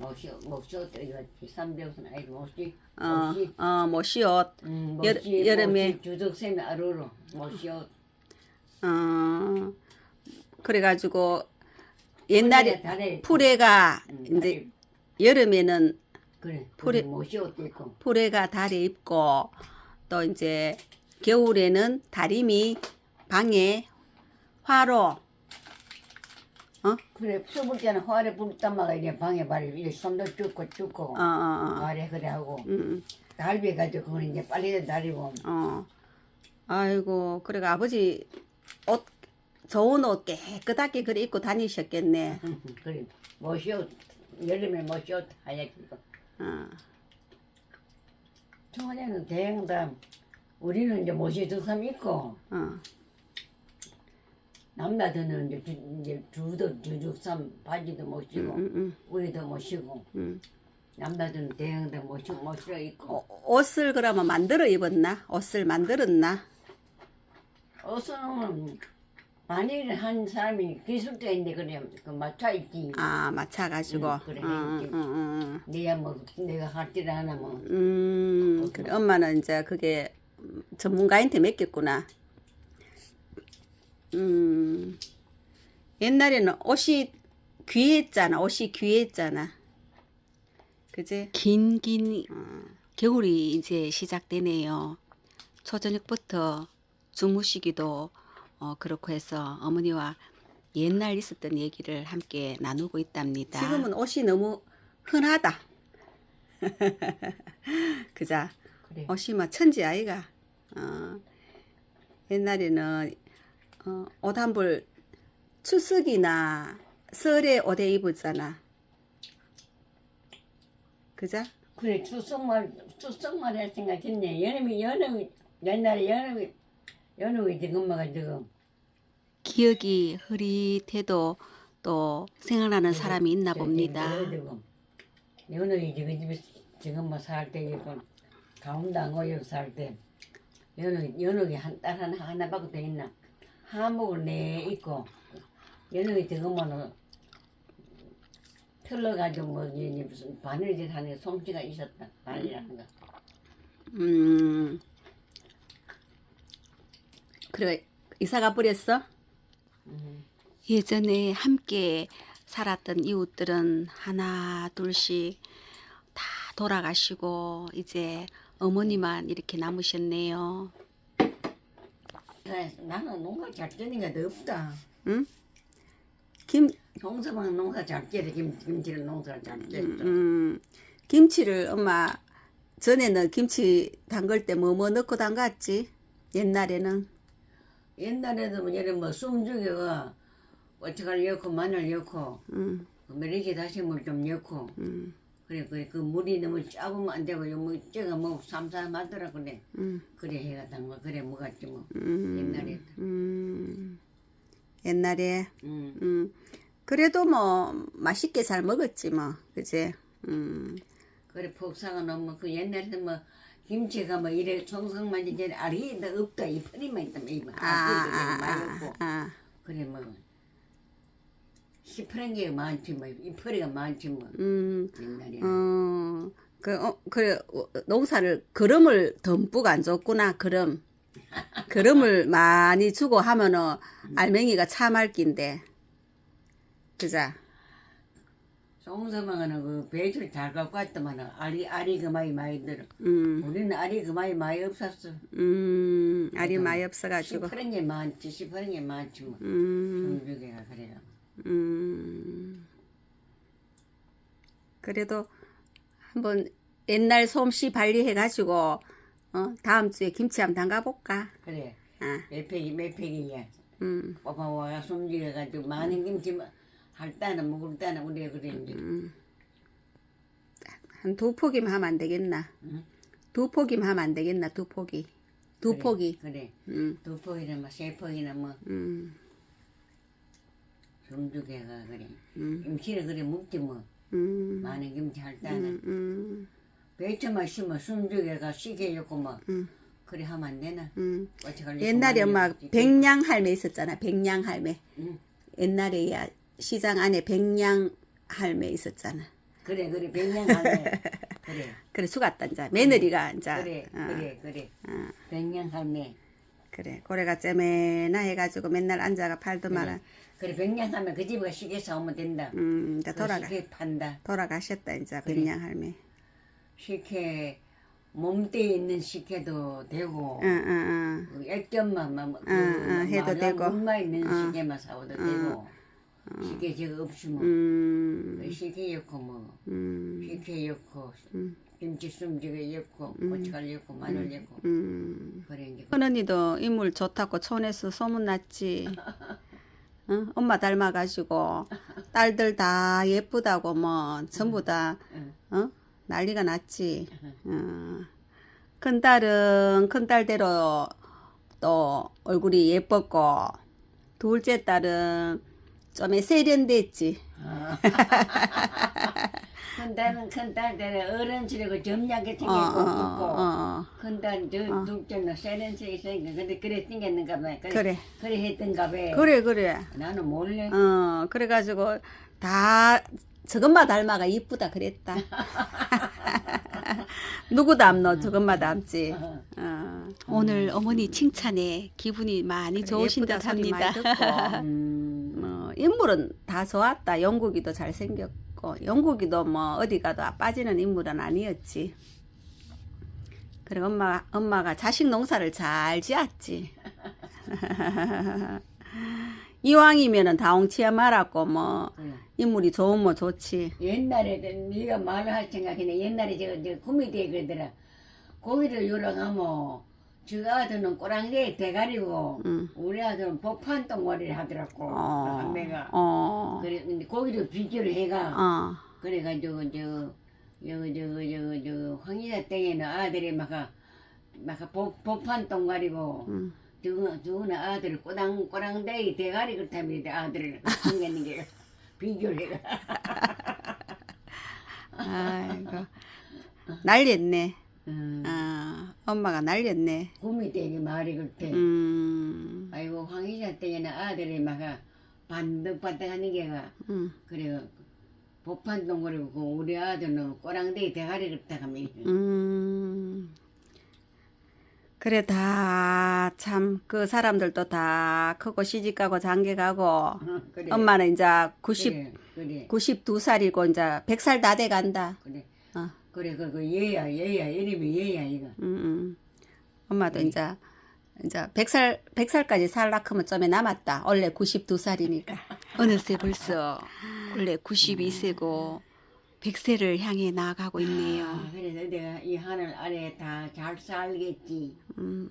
못시 어, 어, 모시옷. 음, 여- 못시 여름에. 못시 주덕쌤이 아루로. 옷 어, 그래가지고 옛날에 달에 풀에가 음, 이제 여름에는 그래 풀에- 있고 풀에가 달에 입고 또 이제 겨울에는 다리미 방에 화로 그래 숨을 때는 화를 불담마가 이제 방에 발이 이렇게 손도 쭈고 쭈고 어, 어, 어. 발에 그래 하고 음, 달비 가지고 그건 이제 빨리 달리고 어. 아이고 그래가 아버지 옷 좋은 옷 깨끗하게 그래 입고 다니셨겠네. 그래 못시 옷 여름에 못시 옷 하얗게 입고 어. 청원에는 대형다 우리는 이제 못이 두삼 있고 어. 남자들은 이제 주, 이제 주도 주죽삼 바지도 못 쓰고 음, 음, 우리도 못 쓰고 음. 남자들은 대형도 못 쓰고 못 쓰고 있고 어, 옷을 그러면 만들어 입었나? 옷을 만들었나? 어서는 만일 한 사람이 기술자인데 그래 그 맞춰 있지 아 맞춰가지고. 응, 그래, 응. 응, 응, 내가 뭐 내가 할줄 아나 뭐 음, 그래 엄마는 이제 그게 전문가한테 맡겼구나. 음, 옛날에는 옷이 귀했잖아. 옷이 귀했잖아. 그지? 긴긴 겨울이 이제 시작되네요. 초저녁부터 주무시기도 어, 그렇고 해서 어머니와 옛날 있었던 얘기를 함께 나누고 있답니다. 지금은 옷이 너무 흔하다. 그자 그래 옷이 막 천지 아이가. 어, 옛날에는 어, 옷 한 벌 추석이나 설에 옷에 입었잖아. 그자? 그래 추석말 추석말 할 생각했네 여름이 여름이 옛날에 여름이 여름이 지금 뭐가 지금 기억이 흐릿해도 또 생각나는 사람이 있나 봅니다. 연어이 지금 집에 지금 뭐 살때 이거 가운데 고역 살때 연어 연어이 한딸 하나 하나밖에 더 있나 하목을 내 연어이 지금 뭐는 틀러가지고 뭐 이제 무슨 바늘질 하는 솜씨가 있었다 바늘이라는 거. 음. 그래 이사가 버렸어? 음. 예전에 함께 살았던 이웃들은 하나 둘씩 다 돌아가시고 이제 어머니만 이렇게 남으셨네요. 그래, 나는 농사 잘 지는 게 없다. 응? 김 동서방 농사 잘 지어 김 김치는 농사 잘 지었어. 음, 김치를 엄마 전에는 김치 담글 때 뭐 뭐 넣고 담갔지? 옛날에는 옛날에도 뭐 예를 뭐 숨죽이가 어찌갈 넣고 마늘 넣고 음, 그 메리지 다시 물 좀 넣고 음, 그래 그래. 그 물이 너무 작으면 안 되고 뭐 쪄가 뭐 삼삼하더라 그래. 음, 그래 해가 담가 그래 먹었지 뭐. 음, 옛날에. 음, 옛날에. 음. 음, 그래도 뭐 맛있게 잘 먹었지 뭐, 그지? 음, 그래 폭사가 너무 그 옛날에 뭐 김치가 뭐 이래 송성만 이제 알이 다 없다. 이 뿌리만 있다 이거 아, 아, 아, 없고. 아, 그래 뭐 시퍼런 게 많지 뭐이 뿌리가 많지 뭐 음, 옛날에 어, 그, 어, 그래, 어, 농사를, 거름을 듬뿍 안 줬구나, 거름. 거름을 많이 주고 하면은 알맹이가 참알 낀데. 그자? 송서방은 그 배추를 잘 갖고 왔더만 알이 알이 그마이 많이 들어 음, 우리는 알이 그마이 많이 없었어 음, 알이 많이 없어가지고. 시퍼런 게 많지 시퍼런 게 많지 뭐 음, 성주개가 그래요 음. 그래도 한번 옛날 솜씨 발휘해가지고, 어, 다음 주에 김치 한번 담가볼까? 그래 아, 몇 팩이 몇 팩이야 음, 뽑아와가 숨죽여가지고 많은 김치 뭐할 때는 먹을 때는 우리가 그래 이제 한두 포기만 하면 안 되겠나? 응? 두 포기만 하면 안 되겠나? 두 포기. 두 그래, 포기. 그래 음, 두 포기나 뭐세 포기나 뭐 음, 숨죽여가 그래. 음, 김치를 그래 먹지 뭐. 음, 많은 김치 할 때는. 음, 음, 배추만 심어 숨죽여가 시켜줬고 뭐. 음, 그래 하면 안 되나? 음. 옛날에. 엄마 백냥 할매 있었잖아. 백냥 할매. 응. 옛날에 야 시장 안에 백냥 할매 있었잖아. 그래 그래 백년할매. 그래. 그래 죽었다 이제. 며느리가 이제. 그래 어, 그래 그래. 어, 백년할매 그래. 고래가 째매나 해가지고 맨날 앉아가 팔더만은 그래 백년하면 그 집에 시계 사오면 된다. 음 이제 그 돌아가. 시계 판다. 돌아가셨다 이제 그래. 백냥 할매. 식혜 몸대에 있는 식혜도 되고 응응응 그 액젓만 막 그, 응, 응, 해도 되고. 물만 있는 응. 식혜만 사오도 되고 식혜 저거 없으면. 음, 그 식혜 넣고 뭐 음, 식혜 넣고 음. 김치숨 저거 넣고 고춧가루 넣고 마늘 넣고. 음. 그래. 이제 큰언니도 인물 좋다고 촌에서 소문났지. 응? 엄마 닮아가지고 딸들 다 예쁘다고 뭐 전부 다 응. 어? 난리가 났지. 어. 큰 딸은 큰 딸대로 또 얼굴이 예뻤고 둘째 딸은 좀 세련됐지. 아. 큰 딸은 큰 딸들은 어른스러고 점잖게 어, 생겼고 어, 굵고 어, 어. 큰딸 저 둘째는 세련스 있으니까 근데 그래 생겼는가 봐 그래 그래. 그래 했던가 봐 그래 그래. 나는 몰래 어 그래가지고 다 저것만 닮아가 이쁘다 그랬다. 누구 닮노 저것만 닮지. 어. 오늘 어머니 칭찬에 기분이 많이 좋으신 예쁘다 소리 듯합니다. 많이 듣고. 음, 어, 인물은 다 좋았다. 영국이도 잘생겼고 영국이도 뭐 어디 가도 빠지는 인물은 아니었지. 그래 엄마 엄마가 자식 농사를 잘 지었지. 이왕이면은 다홍치야 말았고 뭐. 인물이 좋으면 좋지. 옛날에 네가 말을 할 생각이네 옛날에 저거 저 구미대 그러더라 거기를 요랑하면 저 아들은 꼬랑대 대가리고 응. 우리 아들은 복판 덩어리를 하더라고 어. 한 매가 어. 그래 근데 거기를 비교를 해가 어. 그래가지고 저 저거 저거 저거 저 황희자 땡에는 아들이 막아 막아 복 복판 응. 저거 저거는 아들을 꼬랑 꼬랑대기 대가리 그렇다면 아들을 생겼는 게 비교를 해가 아이고 날렸네. 음, 아 엄마가 날렸네. 구미대기 말이 그렇대 음. 아이고 황희자 땡에는 아들이 막아 반득반득하는 게가 음. 그래 복판 덩가리고 그 우리 아들은 꼬랑대기 대가리 그렇다 하면 음. 그래 다 참 그 사람들도 다 크고 시집 가고 장계 가고 어, 그래 엄마는 이제 90 그래 그래 92살이고 이제 100살 다 돼 간다. 그래 어. 그래 그, 그 얘야 얘야 이름이 얘야 이거 음, 음. 엄마도 이제 이제 100살 100살까지 살라 크면 좀에 남았다. 원래 92살이니까. 어느새 벌써 원래 92세고 100세를 향해 나아가고 있네요. 아, 그래서 내가 이 하늘 아래 다 잘 살겠지 음.